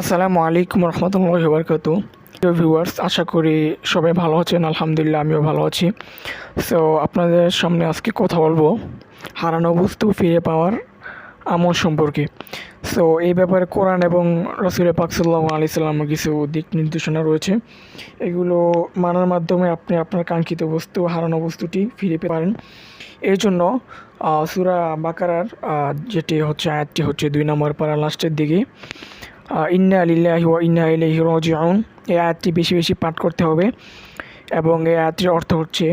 আসসালামু আলাইকুম রহমতুল্লাহি বরকাত ভিউয়ার্স আশা করি সবাই ভালো আছেন, আলহামদুলিল্লাহ আমিও ভালো আছি। সো আপনাদের সামনে আজকে কথা বলব হারানো বস্তু ফিরে পাওয়ার আমল সম্পর্কে। সো এই ব্যাপারে কোরআন এবং রসুল পাক সাল্লাহ আলি সাল্লামের কিছু দিক নির্দেশনা রয়েছে। এগুলো মানার মাধ্যমে আপনি আপনার কাঙ্ক্ষিত বস্তু, হারানো বস্তুটি ফিরে পেতে পারেন। এর জন্য সুরা বাকারার যেটি হচ্ছে, আয়াতটি হচ্ছে দুই নম্বর পারা লাস্টের দিকে। ইন্না আলিল্লাহি ওয়া ইন্না ইলাইহি রাজিউন এই আয়াতটি বেশি বেশি পাঠ করতে হবে এবং এই আয়াতটির অর্থ হচ্ছে,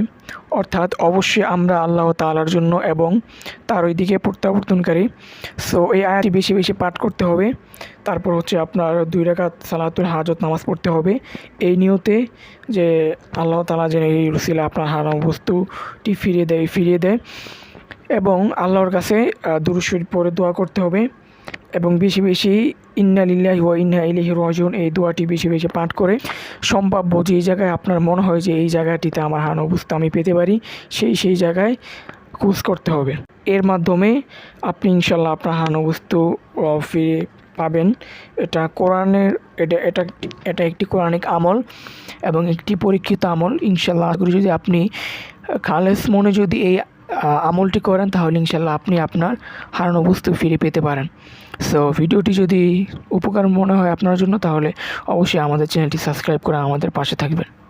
অর্থাৎ অবশ্যই আমরা আল্লাহ তাআলার জন্য এবং তার ওই দিকে প্রত্যাবর্তনকারী। সো এই আয়াতটি বেশি বেশি পাঠ করতে হবে। তারপর হচ্ছে আপনার দুই রাকাত সালাতুল হাজত নামাজ পড়তে হবে। এই নিয়তে যে আল্লাহ তাআলা যেন এই রসিলা আপনার হারানো বস্তুটি ফিরিয়ে দেয় ফিরিয়ে দেয় এবং আল্লাহর কাছে দুরুদ শরীফ পড়ে দোয়া করতে হবে। এবং বেশি বেশি ইন্না লিল্লাহি ওয়া ইন্না ইলাইহি রাজিউন এই দোয়াটি বেশি বেশি পাঠ করে সম্ভাব্য যে জায়গায় আপনার মনে হয় যে এই জায়গাটিতে আমার হারানো বস্তু আমি পেতে পারি সেই সেই জায়গায় খুঁজ করতে হবে। এর মাধ্যমে আপনি ইনশাল্লাহ আপনার বস্তু আহ, ফিরে পাবেন। এটা কোরআনের এটা এটা এটা একটি কোরআনিক আমল এবং একটি পরীক্ষিত আমল। ইনশাল্লাহ যদি আপনি খালেস মনে যদি এই আমলটি করেন, তাহলে ইনশাল্লাহ আপনি আপনার হারানো বস্তু ফিরে পেতে পারেন। সো ভিডিওটি যদি উপকার মনে হয় আপনার জন্য, তাহলে অবশ্যই আমাদের চ্যানেলটি সাবস্ক্রাইব করে আমাদের পাশে থাকবেন।